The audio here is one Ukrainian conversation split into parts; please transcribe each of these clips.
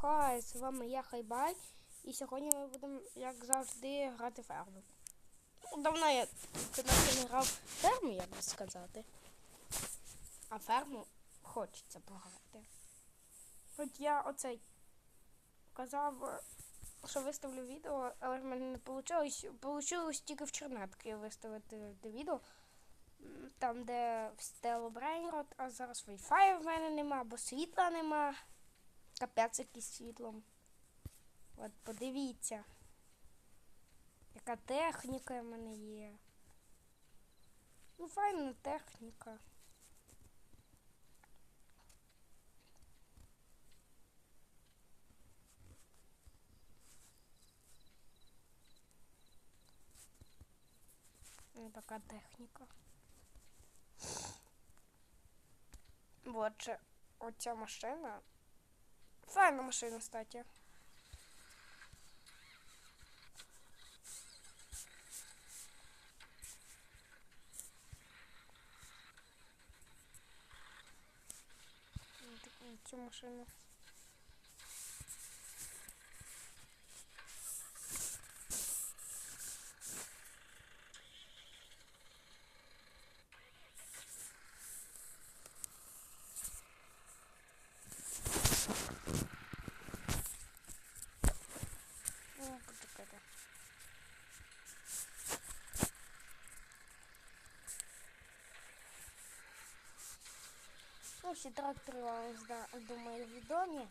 Хай, з вами я Хайбай. І сьогодні ми будемо, як завжди, грати ферму. Ну, давно я не грав ферму, як би сказати. А ферму хочеться пограти. От я оцей казав, що виставлю відео, але в мене не вийшло. Получилось тільки в чернетки виставити відео. Там, де в стелу Брейнрод, а зараз Wi-Fi в мене нема, бо світла нема. Капець якийсь світлом. От подивіться. Яка техніка в мене є. Ну, файна техніка. Ну, така техніка. Вот же оця машина. Файна машина, кстати. Ну, ну, вот машину. Ну, всі трактори вам зда- думаю відомі.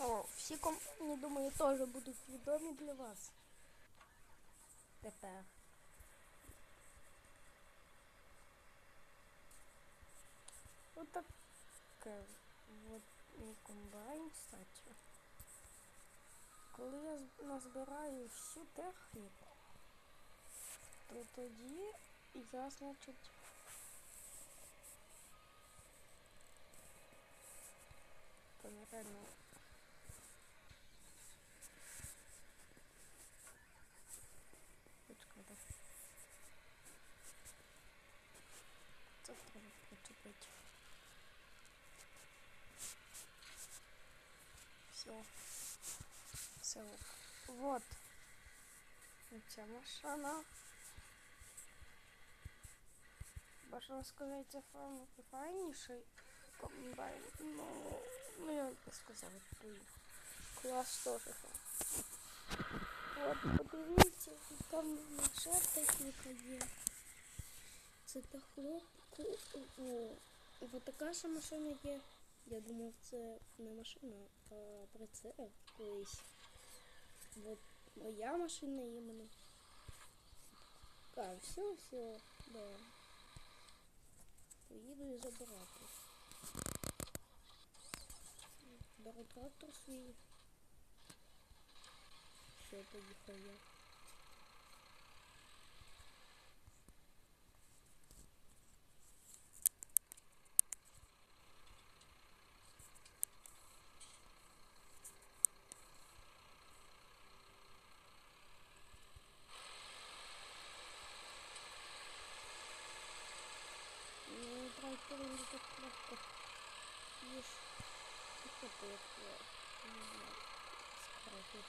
О, всі компанії, думаю, теж будуть відомі для вас. Тепер. Вот таке вот мій комбайн, кстати. Коли я з- назбираю всю техніку, то тоді я, значить, то напевно. Почекайте. Це треба. Все. Все. Вот. Ця машина. Можна сказати, це файний, файніший комбайн. Ну, ну я би сказав, той клас теж файний. От, подивіться, там ще техніка є. Це та хлопку. О, і от така ж машина є. Я думав, це не машина, а прицеп колись. От моя машина іменно. А, все, все, да. Поїду і забирати. Беру трактор свій. Все, поїхав я. Ешь. Что ты это? Не знаю. Скоротит.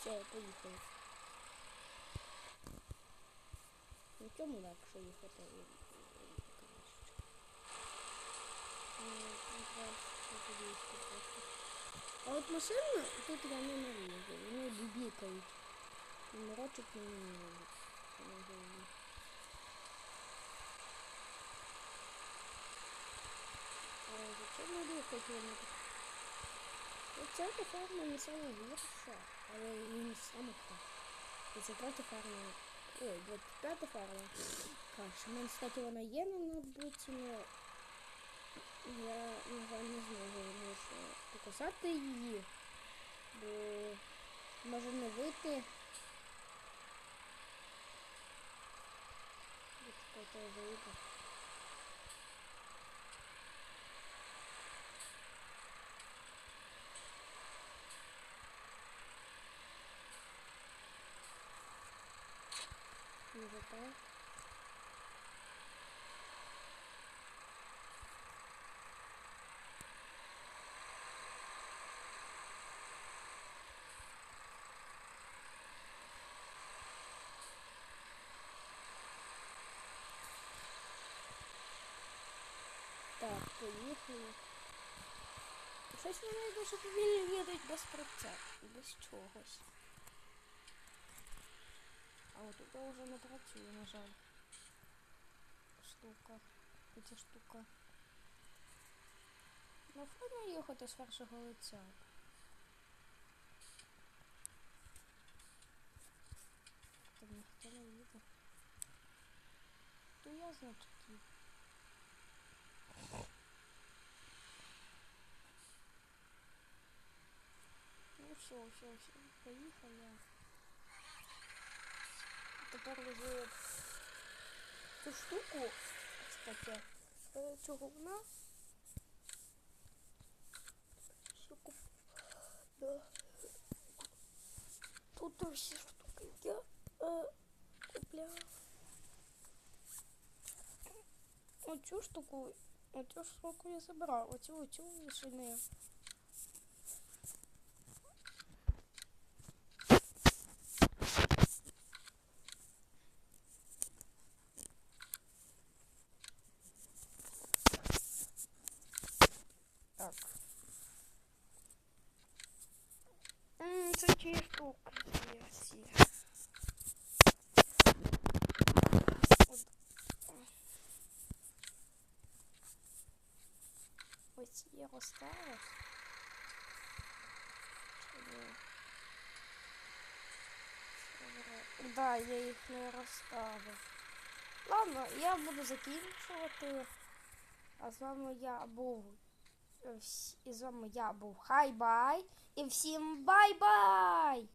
Все, я поїхав. Ну чому легше їхати? і- і- і краще? Ну, там треба щось подивитися просто. А от машина тут я ненавижу. Вони бібікають. Морочить мені не можуть. Це не головне. 5 кілометрів. Ну, це ферма не саме гірша, але і не саме краще. І це третя ферма. Ой, от п'ята ферма. Краще. Мені, кстати, вона є на быть, но я, на не знаю, може показати її. Бо може не вийти. Чекайте, я вийду. ПВП. Так, поїхали. Щось вони дуже повільно їдуть без процесу, без чогось. А от тут вже не працює, на жаль. Штука. Ця штука. Ну, файно їхати з першого лиця. Там ніхто не їде. То я, значить, їду. Ну все, все, все, поїхали. Тепер вже цю штуку, кстати, е, цього. Штуку. Да. Тут всі штуки я е, купляв. Оцю штуку, оцю штуку я забирав, оцю, оцю ще не. Так. М, Це ті штуки є всі. От. Чи ні? Добре. Да, я їх не розставив. Ладно, я буду закінчувати. А з вами я був. е, І з вами я був Хай-бай. І всім бай-бай!